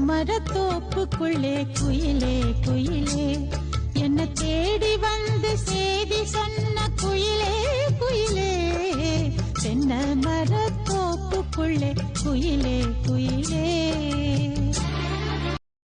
மரத்தோப்புக்குள்ளே குயிலே குயிலே. என்ன தேடி வந்து செய்தி சொன்ன குயிலே குயிலே. தென்னமர மரத்தோப்புக்குள்ளே குயிலே குயிலே.